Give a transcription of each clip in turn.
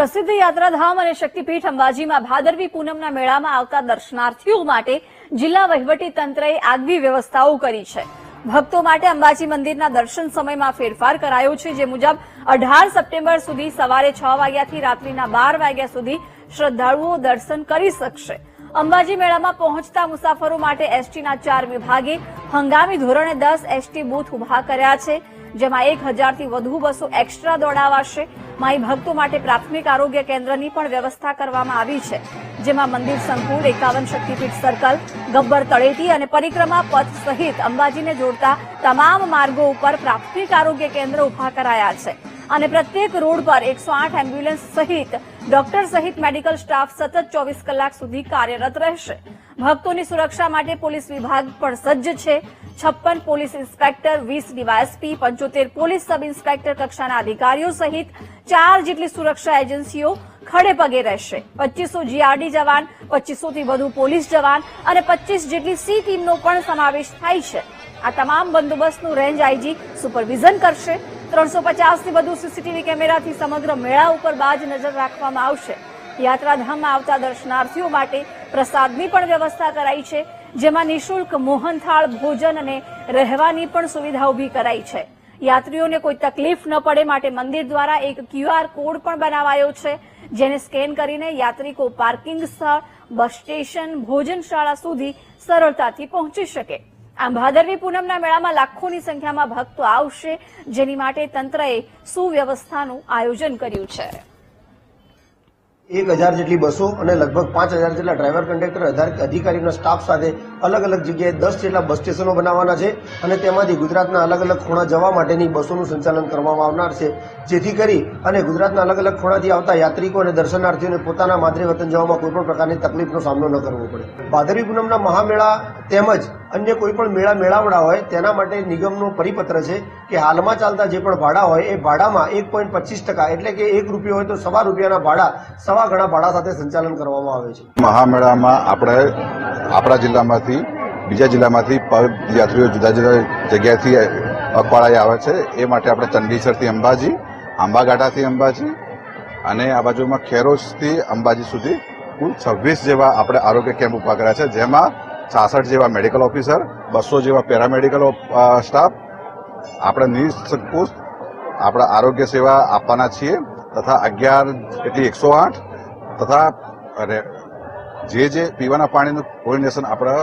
પ્રસિદ્ધ યાત્રાધામ અને શક્તિપીઠ અંબાજીમાં ભાદરવી પૂનમના મેળામાં આવતા દર્શનાર્થીઓ માટે જિલ્લા વહીવટી તંત્રએ આગવી વ્યવસ્થાઓ કરી છે. ભક્તો માટે અંબાજી મંદિરના દર્શન સમયમાં ફેરફાર કરાયો છે, જે મુજબ અઢાર સપ્ટેમ્બર સુધી સવારે છ વાગ્યાથી રાત્રિના બાર વાગ્યા સુધી શ્રદ્ધાળુઓ દર્શન કરી શકશે. અંબાજી મેળામાં પહોંચતા મુસાફરો માટે એસટીના ચાર વિભાગે હંગામી ધોરણે દસ એસટી બૂથ ઊભા કર્યા છે. જેમાં એક હજારથી વધુ બસો એક્સ્ટ્રા દોડાવાશે. માઈ ભક્તો માટે પ્રાથમિક આરોગ્ય કેન્દ્રની પણ વ્યવસ્થા કરવામાં આવી છે, જેમાં મંદિર સંકુલ, એકાવન શક્તિપીઠ સર્કલ ગબ્બર તળેટી અને પરિક્રમા પથ સહિત અંબાજીને જોડતા તમામ માર્ગો ઉપર પ્રાથમિક આરોગ્ય કેન્દ્ર ઊભા કરાયા છે. અને પ્રત્યેક રોડ પર એકસો આઠ એમ્બ્યુલન્સ સહિત, ડોક્ટર સહિત મેડિકલ સ્ટાફ સતત ચોવીસ કલાક સુધી કાર્યરત રહેશે. ભક્તોની સુરક્ષા માટે પોલીસ વિભાગ પણ સજ્જ છે. છપ્પન પોલીસ ઇન્સ્પેક્ટર, વીસ ડીવાયએસપી, પંચોતેર પોલીસ સબ ઇન્સ્પેક્ટર કક્ષાના અધિકારીઓ સહિત ચાર જેટલી સુરક્ષા એજન્સીઓ ખડે પગે રહેશે. પચીસો જીઆરડી જવાન, પચીસોથી વધુ પોલીસ જવાન અને પચીસ જેટલી સી ટીમનો પણ સમાવેશ થાય છે. આ તમામ બંદોબસ્તનું રેન્જ આઈજી સુપરવિઝન કરશે. ત્રણસો પચાસથી વધુ સીસીટીવી કેમેરાથી સમગ્ર મેળા ઉપર બાજ નજર રાખવામાં આવશે. યાત્રાધામમાં આવતા દર્શનાર્થીઓ માટે પ્રસાદની પણ વ્યવસ્થા કરાઈ છે, જેમાં નિઃશુલ્ક મોહનથાળ, ભોજન અને રહેવાની પણ સુવિધા ઊભી કરાઈ છે. યાત્રીઓને કોઈ તકલીફ ન પડે માટે મંદિર દ્વારા એક ક્યુઆર કોડ પણ બનાવાયો છે, જેને સ્કેન કરીને યાત્રિકો પાર્કિંગ સ્થળ, બસ સ્ટેશન, ભોજનશાળા સુધી સરળતાથી પહોંચી શકે. આમ ભાદરવી પૂનમના મેળામાં લાખોની સંખ્યામાં ભક્તો આવશે, જેની માટે તંત્રએ સુવ્યવસ્થાનું આયોજન કર્યું છે. એક હજાર જેટલી બસો અને લગભગ પાંચ હજાર જેટલા ડ્રાઈવર કંડક્ટર અધિકારીઓના સ્ટાફ સાથે અલગ અલગ જગ્યાએ દસ જેટલા બસ સ્ટેશનો બનાવવાના છે અને તેમાંથી ગુજરાતના અલગ અલગ ખૂણા જવા માટેની બસોનું સંચાલન કરવામાં આવનાર છે. જેથી કરી અને ગુજરાતના અલગ અલગ ખૂણાથી આવતા યાત્રિકો અને દર્શનાર્થીઓને પોતાના માદરે જવામાં કોઈપણ પ્રકારની તકલીફનો સામનો ન કરવો પડે. ભાદરવી પૂનમના મહામેળા તેમજ અન્ય કોઈ પણ મેળા મેળાવડા હોય, તેના માટે નિગમનો પરિપત્ર છે કે હાલમાં ચાલતા જે પણ ભાડા હોય, એ ભાડામાં એક પોઈન્ટ પચીસ ટકા એટલે કે એક રૂપિયો હોય તો સવા રૂપિયાના ભાડા, સવા ગણા ભાડા સાથે સંચાલન કરવામાં આવે છે. મહામેળામાં આપણે આપણા જિલ્લામાંથી, બીજા જિલ્લામાંથી યાત્રીઓ જુદા જુદા જગ્યાએથી અખવાડાએ આવે છે. એ માટે આપણે ચંડીસરથી અંબાજી આંબાગાટાથી અંબાજી અને આ બાજુમાં ખેરોજથી અંબાજી સુધી કુલ છવ્વીસ જેવા આપણે આરોગ્ય કેમ્પ ઊભા કર્યા છે. જેમાં છાસઠ જેવા મેડિકલ ઓફિસર બસો જેવા પેરામેડિકલ સ્ટાફ આપણે નિસંકોચ આપણે આરોગ્ય સેવા આપવાના છીએ તથા અગિયાર એટલી એકસો આઠ તથા જે જે પીવાના પાણીનું કોર્ડિનેશન આપણે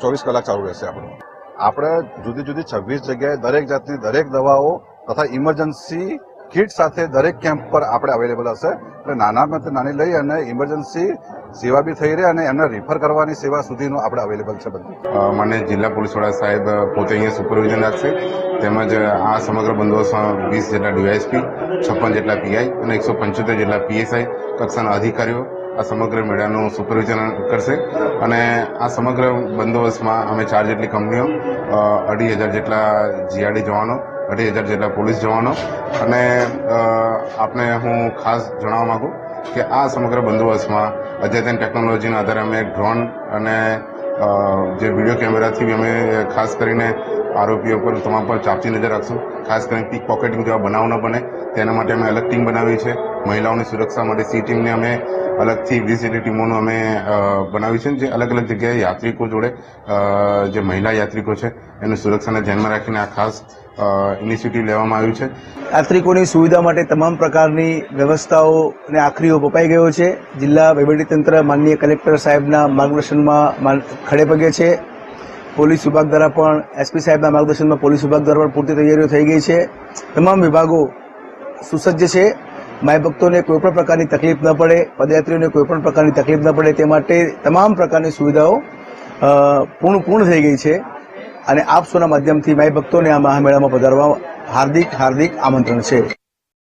ચોવીસ કલાક ચાલુ રહેશે આપણું. આપણે જુદી જુદી છવ્વીસ જગ્યાએ દરેક જાતની દરેક દવાઓ તથા ઇમરજન્સી કિટ સાથે દરેક કેમ્પ પર આપણે અવેલેબલ હશે. એટલે નાનામાં નાની લઈ અને ઇમરજન્સી સેવા બી થઈ રહે અને એમને રિફર કરવાની સેવા સુધીનું આપણે અવેલેબલ છે બધું. મને જિલ્લા પોલીસ વડા સાહેબ પોતે અહીંયા સુપરવિઝન રાખશે તેમજ આ સમગ્ર બંદોબસ્તમાં વીસ જેટલા ડીવાયએસપી છપ્પન જેટલા પીઆઈ અને એકસો પંચોતેર જેટલા પીએસઆઈ કક્ષાના અધિકારીઓ આ સમગ્ર મેળાનું સુપરવિઝન કરશે. અને આ સમગ્ર બંદોબસ્તમાં અમે ચાર જેટલી કંપનીઓ અઢી હજાર જેટલા જીઆરડી જવાનો અઢી હજાર જેટલા પોલીસ જવાનો. અને આપને હું ખાસ જણાવવા માગું કે આ સમગ્ર બંદોબસ્તમાં અદ્યતન ટેકનોલોજીના આધારે અમે ડ્રોન અને જે વીડિયો કેમેરાથી અમે ખાસ કરીને આરોપીઓ પર તમામ પર ચાપતી નજર રાખશું. ખાસ કરીને પીક પોકેટિંગ જેવા બનાવ ન બને. તેના માટે અમે અલગ ટીમ બનાવી છે. મહિલાઓની સુરક્ષા માટે સી ટીમને અમે અલગથી વીસ જેટલી ટીમોનું અમે બનાવી છે જે અલગ અલગ જગ્યાએ યાત્રિકો જોડે જે મહિલા યાત્રિકો છે, એની સુરક્ષાને ધ્યાનમાં રાખીને આ ખાસ ઇનિશિયેટિવ લેવામાં આવ્યું છે. યાત્રિકોની સુવિધા માટે તમામ પ્રકારની વ્યવસ્થાઓ અને આખરી અપાઈ ગયો છે. જિલ્લા વહીવટીતંત્ર માનનીય કલેક્ટર સાહેબના માર્ગદર્શનમાં ખડેપગે ખડે છે. પોલીસ વિભાગ દ્વારા પણ એસપી સાહેબના માર્ગદર્શનમાં પોલીસ વિભાગ દ્વારા પણ પૂરતી તૈયારીઓ થઈ ગઈ છે. તમામ વિભાગો સુસજ્જ છે. માય ભક્તોને કોઈપણ પ્રકારની તકલીફ ન પડે, પદયાત્રીઓને કોઈપણ પ્રકારની તકલીફ ન પડે, તે માટે તમામ પ્રકારની સુવિધાઓ પૂર્ણ પૂર્ણ થઈ ગઈ છે. અને આપ સૌના માધ્યમથી માય ભક્તોને આ મહામેળામાં પધારવા હાર્દિક હાર્દિક આમંત્રણ છે.